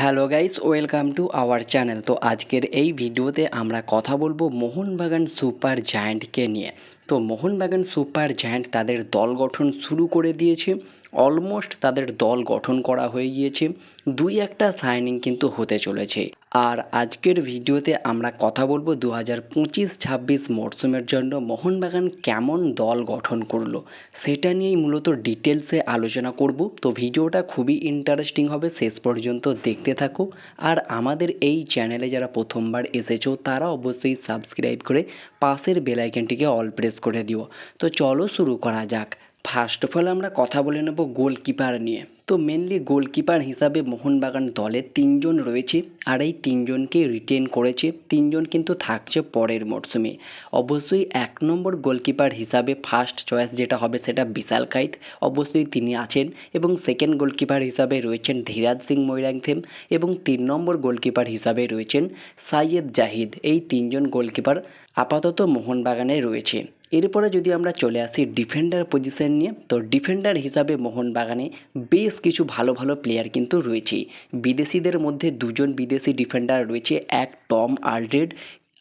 Hello guys, welcome to our channel. তো আজকের এই ভিডিওতে আমরা কথা বলব মোহনবাগান সুপার জায়ান্টকে নিয়ে। তো মোহনবাগান সুপার জায়ান্ট তাদের দল গঠন শুরু করে দিয়েছে। অলমোস্ট তাদের দল গঠন করা হয়ে গিয়েছে। দুই একটা সাইনিং কিন্তু হতে চলেছে। আর আজকের ভিডিওতে আমরা কথা বলব দু হাজার পঁচিশ ছাব্বিশ মরশুমের জন্য মোহনবাগান কেমন দল গঠন করল, সেটা নিয়েই মূলত ডিটেলসে আলোচনা করব। তো ভিডিওটা খুবই ইন্টারেস্টিং হবে, শেষ পর্যন্ত দেখতে থাকো। আর আমাদের এই চ্যানেলে যারা প্রথমবার এসেছ, তারা অবশ্যই সাবস্ক্রাইব করে পাশের বেলাইকনটিকে অল প্রেস করে দিও। তো চলো শুরু করা যাক। ফার্স্ট অফ অল আমরা কথা বলে নেব গোলকিপার নিয়ে। তো মেনলি গোলকিপার হিসাবে মোহনবাগান দলে তিনজন রয়েছে আর এই তিনজনকে রিটেন করেছে। তিনজন কিন্তু থাকছে পরের মরশুমে অবশ্যই এক নম্বর গোলকিপার হিসাবে ফার্স্ট চয়েস যেটা হবে সেটা বিশাল কাইত। অবশ্যই তিনি আছেন এবং সেকেন্ড গোলকিপার হিসাবে রয়েছেন ধীরাজ সিং মৈরাংথেম এবং তিন নম্বর গোলকিপার হিসাবে রয়েছেন সাইয়েদ জাহিদ। এই তিনজন গোলকিপার আপাতত মোহনবাগানে রয়েছে। এরপরে যদি আমরা চলে আসি ডিফেন্ডার পজিশন নিয়ে, তো ডিফেন্ডার হিসাবে মোহনবাগানে বেশ কিছু ভালো ভালো প্লেয়ার কিন্তু রয়েছে। বিদেশিদের মধ্যে দুজন বিদেশি ডিফেন্ডার রয়েছে, এক টম আলড্রেড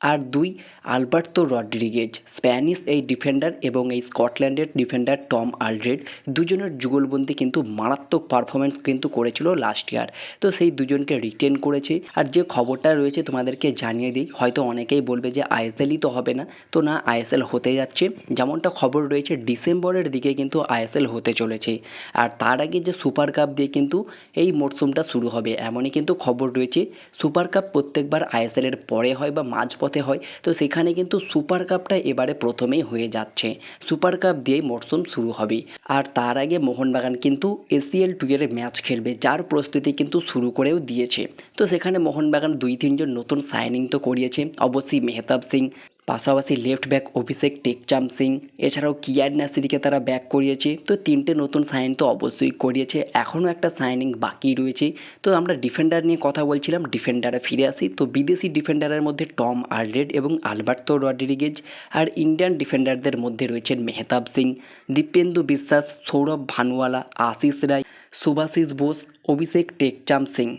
আর দুই, আলবার্তো রড্রিগেজ, স্প্যানিশ এই ডিফেন্ডার এবং এই স্কটল্যান্ডের ডিফেন্ডার টম আলড্রেড দুজনের যুগলবন্দি কিন্তু মারাত্মক পারফরমেন্স কিন্তু করেছিল লাস্ট ইয়ার তো সেই দুজনকে রিটেন করেছে। আর যে খবরটা রয়েছে তোমাদেরকে জানিয়ে দিই, হয়তো অনেকেই বলবে যে আইএসএলই তো হবে না। তো না আইএসএল হতে যাচ্ছে। যেমনটা খবর রয়েছে, ডিসেম্বরের দিকে কিন্তু আইএসএল হতে চলেছে। আর তার আগে যে সুপার কাপ দিয়ে কিন্তু এই মরশুমটা শুরু হবে, এমনই কিন্তু খবর রয়েছে। সুপার কাপ প্রত্যেকবার আইএসএলের পরে হয় বা মাঝপথে হয়। তো সেখানে কিন্তু সুপার কাপটা এবারে প্রথমেই হয়ে যাচ্ছে। সুপার কাপ দিয়েই মরশুম শুরু হবে। আর তার আগে মোহনবাগান কিন্তু এসিএল টু এর ম্যাচ খেলবে, যার প্রস্তুতি কিন্তু শুরু করেও দিয়েছে। তো সেখানে মোহনবাগান দুই তিনজন নতুন সাইনিং তো করিয়েছে। অবশ্যই মেহতাব সিং পাশাপাশি লেফট ব্যাক অভিষেক টেকচাম সিং। এছাড়াও কিয়ার নাসিরিকে তারা ব্যাক করিয়েছে। তো তিনটে নতুন সাইন তো অবশ্যই করিয়েছে। এখনও একটা সাইনিং বাকি রয়েছে। তো আমরা ডিফেন্ডার নিয়ে কথা বলছিলাম ডিফেন্ডারে ফিরে আসি। তো বিদেশি ডিফেন্ডারের মধ্যে টম আলরেড এবং আলবার্তো রড্রিগেজ আর ইন্ডিয়ান ডিফেন্ডারদের মধ্যে রয়েছেন মেহতাব সিং। দীপেন্দু বিশ্বাস, সৌরভ ভানুয়ালা, আশিস রায় সুভাশিস বোস, অভিষেক টেকচাম সিং।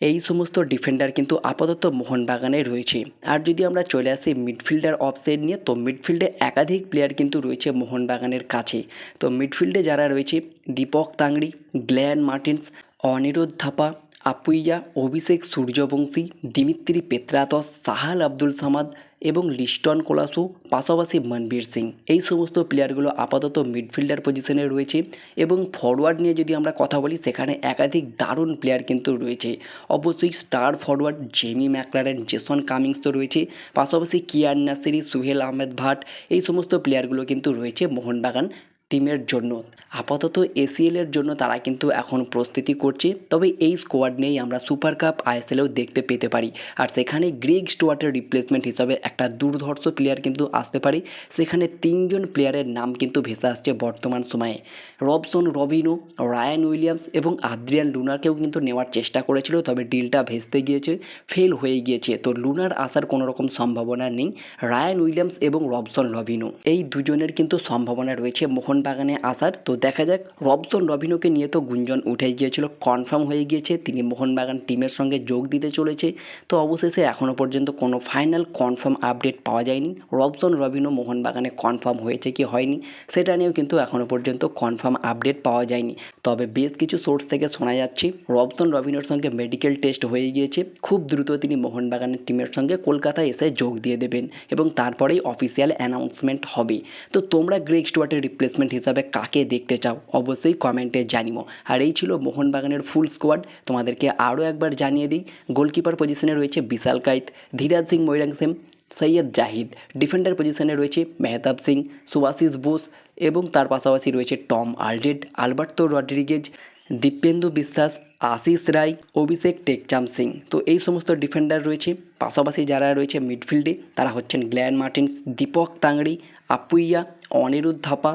এই সমস্ত ডিফেন্ডার কিন্তু আপাতত মোহনবাগানে রয়েছে। আর যদি আমরা চলে আসি মিডফিল্ডার অপশন নিয়ে, তো মিডফিল্ডে একাধিক প্লেয়ার কিন্তু রয়েছে মোহনবাগানের কাছে। তো মিডফিল্ডে যারা রয়েছে, দীপক তাংড়ি, গ্ল্যান মার্টিন্স অনিরুদ্ধ থাপা, আপুইয়া, অভিষেক সূর্যবংশী, দিমিত্রি পেত্রাতস, সাহাল আব্দুল সামাদ এবং লিস্টন কোলাসু, পাশাপাশি মনবীর সিং। এই সমস্ত প্লেয়ারগুলো আপাতত মিডফিল্ডার পজিশনে রয়েছে এবং ফরওয়ার্ড নিয়ে যদি আমরা কথা বলি, সেখানে একাধিক দারুণ প্লেয়ার কিন্তু রয়েছে। অবশ্যই star forward Jamie Maclaren Jason Cummings তো রয়েছে। পাশাপাশি কিয়ার নাসিরি সুহেল আহমেদ ভাট এই সমস্ত প্লেয়ারগুলো কিন্তু রয়েছে মোহনবাগান। টিমের জন্য। আপাতত এসিএলের জন্য তারা কিন্তু এখন প্রস্তুতি করছে। তবে এই স্কোয়াড নিয়েই আমরা সুপার কাপ আইএসএলেও দেখতে পেতে পারি। আর সেখানে গ্রেগ স্টুয়ার্টের রিপ্লেসমেন্ট হিসাবে একটা দুর্ধর্ষ প্লেয়ার কিন্তু আসতে পারে। সেখানে তিনজন প্লেয়ারের নাম কিন্তু ভেসে আসছে বর্তমান সময়ে। রবসন রবিনো রায়ান উইলিয়ামস এবং আদ্রিয়ান লুনারকেও কিন্তু নেওয়ার চেষ্টা করেছিল, তবে ডিলটা ভেস্তে গিয়েছে, ফেল হয়ে গিয়েছে। তো লুনার আসার কোনো রকম সম্ভাবনা নেই। রায়ান উইলিয়ামস এবং রবসন রবিনো এই দুজনের কিন্তু সম্ভাবনা রয়েছে মোহনবাগানে আসার। তো দেখা যাক রবসন রবিনোকে নিয়ে তো গুঞ্জন উঠে গিয়েছিল কনফার্ম হয়ে গিয়েছে, তিনি মোহনবাগান টিমের সঙ্গে যোগ দিতে চলেছে। তো অবশেষে এখনও পর্যন্ত কোনো ফাইনাল কনফার্ম আপডেট পাওয়া যায়নি। রবসন রবিনো মোহনবাগানে কনফার্ম হয়েছে কি হয়নি, সেটা নিয়েও কিন্তু এখনও পর্যন্ত কনফার্ম আপডেট পাওয়া যায়নি। তবে বেশ কিছু সোর্স থেকে শোনা যাচ্ছে রবসন রবিনের সঙ্গে মেডিকেল টেস্ট হয়ে গিয়েছে। খুব দ্রুত তিনি মোহনবাগানের টিমের সঙ্গে কলকাতায় এসে যোগ দিয়ে দেবেন এবং তারপরেই অফিসিয়াল অ্যানাউন্সমেন্ট হবে। তো তোমরা গ্রেগ স্টুয়ার্টের রিপ্লেসমেন্ট হিসাবে কাকে দেখতে চাও? অবশ্যই কমেন্টে জানিও। আর এই ছিল মোহনবাগানের ফুল স্কোয়াড তোমাদেরকে আরও একবার জানিয়ে দিই গোলকিপার পজিশনে রয়েছে বিশাল কাইত, ধীরাজ সিং মৈরাংসেম সৈয়দ জাহিদ। ডিফেন্ডার পজিশনে রয়েছে মেহতাব সিং, সুভাশিস বোস এবং তার পাশাপাশি রয়েছে Tom Aldred, Alberto Rodriguez, Deependu Biswas, Ashish Rai, অভিষেক টেকচাম সিং। তো এই সমস্ত ডিফেন্ডার রয়েছে। পাশাপাশি যারা রয়েছে মিডফিল্ডে, তারা হচ্ছেন গ্ল্যান মার্টিন্স, দীপক তাংড়ি, আপুইয়া, অনিরুদ্ধ থাপা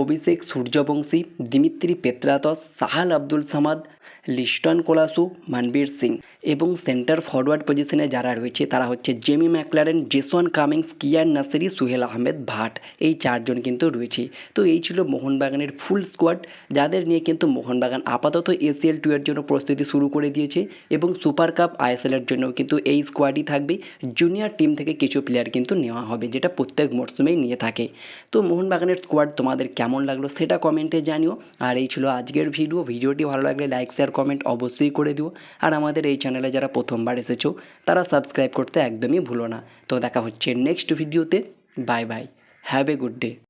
অভিষেক সূর্যবংশী, দিমিত্রি পেত্রাতস, সাহাল আব্দুল সামাদ, লিস্টন কোলাসু, মানবীর সিং এবং সেন্টার ফরওয়ার্ড পজিশনে যারা রয়েছে তারা হচ্ছে Jamie Maclaren, Jason Cummings, Kiyan Nassiri, Suhail Ahmad Bhat. এই চারজন কিন্তু রয়েছে। তো এই ছিল মোহনবাগানের ফুল স্কোয়াড, যাদের নিয়ে কিন্তু মোহনবাগান আপাতত এসিএল টু এর জন্য প্রস্তুতি শুরু করে দিয়েছে এবং সুপার কাপ আইএসএলের জন্য কিন্তু এই স্কোয়াডই থাকবে। জুনিয়র টিম থেকে কিছু প্লেয়ার কিন্তু নেওয়া হবে, যেটা প্রত্যেক মরশুমেই নিয়ে থাকে। তো মোহনবাগানের স্কোয়াড তোমাদের কেমন লাগল সেটা কমেন্টে জানিও। আর এই ছিল আজকের ভিডিও। ভিডিওটি ভালো লাগলে লাইক, শেয়ার, কমেন্ট অবশ্যই করে দিও। আর আমাদের এই চ্যানেলে যারা প্রথমবার এসেছ, তারা সাবস্ক্রাইব করতে একদমই ভুলো না। তো দেখা হচ্ছে নেক্সট ভিডিওতে। Bye bye. Have a good day